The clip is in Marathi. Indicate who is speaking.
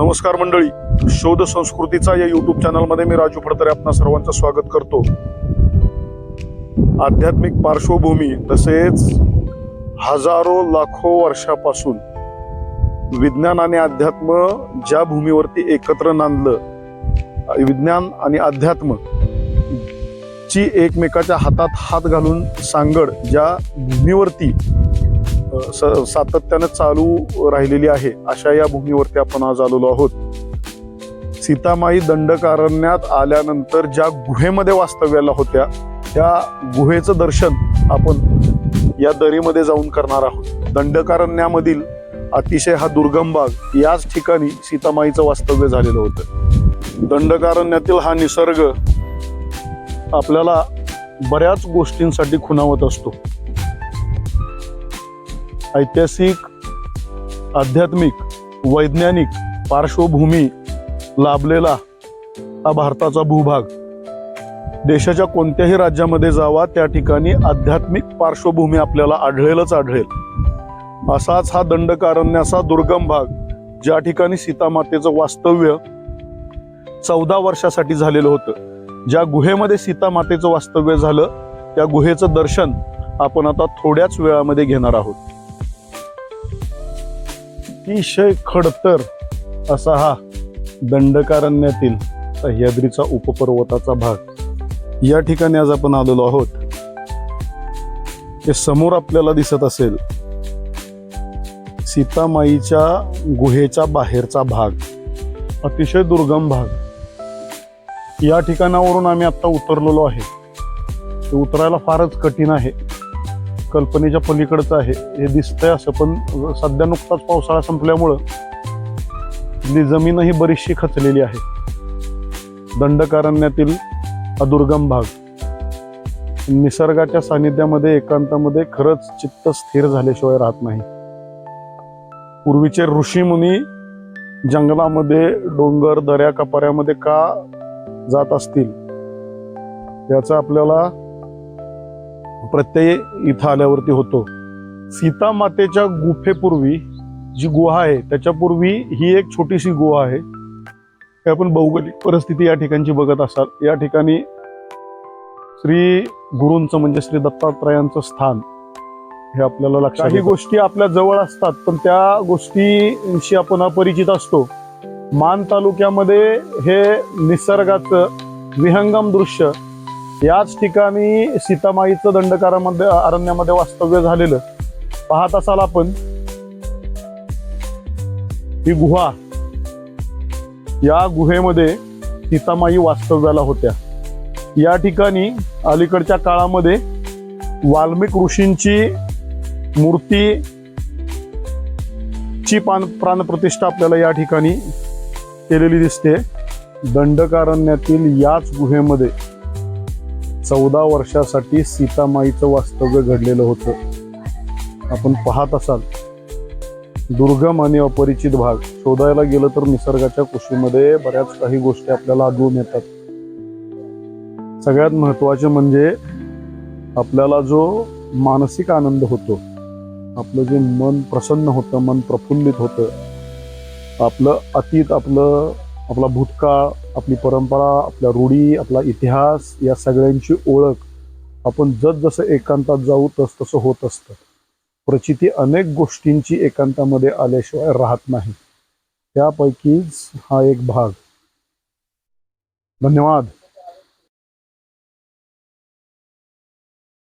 Speaker 1: नमस्कार मंडळी. शोध संस्कृतीचा या युट्यूब चॅनलमध्ये मी राजू फडतरे आपणा सर्वांचं स्वागत करतो. आध्यात्मिक पार्श्वभूमी तसेच हजारो लाखो वर्षापासून विज्ञान आणि अध्यात्म ज्या भूमीवरती एकत्र नांदलं विज्ञान आणि अध्यात्म ची एकमेकाच्या हातात हात घालून सांगड ज्या भूमीवरती स- सातत्यानं चालू राहिलेली आहे अशा या भूमीवरती आपण आज आलेलो आहोत. सीतामाई दंडकारण्यात आल्यानंतर ज्या गुहेमध्ये वास्तव्याला होत्या त्या गुहेचं दर्शन आपण या दरीमध्ये जाऊन करणार आहोत. दंडकारण्यामधील अतिशय हा दुर्गम भाग याच ठिकाणी सीतामाईचं वास्तव्य झालेलं होतं. दंडकारण्यातील हा निसर्ग आपल्याला बऱ्याच गोष्टींसाठी खुणावत असतो. ऐतिहासिक आध्यात्मिक वैज्ञानिक पार्श्वभूमी लाभलेला हा भारताचा भूभाग. देशाच्या कोणत्याही राज्यामध्ये जावा त्या ठिकाणी आध्यात्मिक पार्श्वभूमी आपल्याला आढळेलच आढळेल. असाच हा दंडकारण्याचा दुर्गम भाग ज्या ठिकाणी सीतामातेचं वास्तव्य चौदा वर्षासाठी झालेलं होतं. ज्या गुहेमध्ये सीतामातेचं वास्तव्य झालं त्या गुहेचं दर्शन आपण आता थोड्याच वेळामध्ये घेणार आहोत. अतिशय खडतर असा हा दंडकारण्यातील सह्याद्रीचा उपपर्वताचा भाग. या ठिकाणी आज आपण आलेलो आहोत. हे समोर आपल्याला दिसत असेल सीतामाईच्या गुहेच्या बाहेरचा भाग. अतिशय दुर्गम भाग. या ठिकाणावरून आम्ही आता उतरलेलो आहे. ते उतरायला फारच कठीण आहे. कल्पनेच्या पलीकडचं आहे. हे दिसतंय असं पण सध्या नुकताच पावसाळा संपल्यामुळं इथली जमीनही बरीचशी खचलेली आहे. दंडकारण्यातील हा दुर्गम भाग निसर्गाच्या सानिध्यामध्ये एकांतामध्ये खरंच चित्त स्थिर झाल्याशिवाय राहत नाही. पूर्वीचे ऋषीमुनी जंगलामध्ये डोंगर दऱ्या कपाऱ्यामध्ये का जात असतील याचा आपल्याला प्रत्यय इथं आल्यावरती होतो. सीता मातेच्या गुफेपूर्वी जी गुहा आहे त्याच्यापूर्वी ही एक छोटीशी गुहा आहे. हे आपण भौगोलिक परिस्थिती या ठिकाणची बघत असाल. या ठिकाणी श्री गुरूंचं म्हणजे श्री दत्तात्रयांचं स्थान हे आपल्याला लक्षात काही गोष्टी आपल्या जवळ असतात पण त्या गोष्टींशी आपण अपरिचित असतो. मान तालुक्यामध्ये हे निसर्गाचं विहंगम दृश्य याच ठिकाणी सीतामाईचं दंडकारामध्ये अरण्यामध्ये वास्तव्य झालेलं पाहत असाल आपण ही गुहा या गुहेमध्ये सीतामाई वास्तव्याला होत्या. या ठिकाणी अलीकडच्या काळामध्ये वाल्मिक ऋषींची मूर्ती ची पान प्राणप्रतिष्ठा आपल्याला या ठिकाणी केलेली दिसते. दंडकारण्यातील याच गुहेमध्ये चौदा वर्षासाठी सीतामाईचं वास्तव्य घडलेलं होतं. आपण पाहत असाल दुर्गम आणि अपरिचित भाग. शोधायला गेलं तर निसर्गाच्या कुशीमध्ये बऱ्याच काही गोष्टी आपल्याला आढळून येतात. सगळ्यात महत्त्वाचे म्हणजे आपल्याला जो मानसिक आनंद होतो आपलं जे मन प्रसन्न होतं मन प्रफुल्लित होतं आपलं अतीत आपलं आपला भूतकाळ आपली परंपरा आपल्या रूढी आपला इतिहास या सगळ्यांची ओळख आपण जसजसं एकांतात जाऊ तस तसं होत असतं. प्रचिती अनेक गोष्टींची एकांतामध्ये आल्याशिवाय राहत नाही. त्यापैकीच हा एक भाग. धन्यवाद.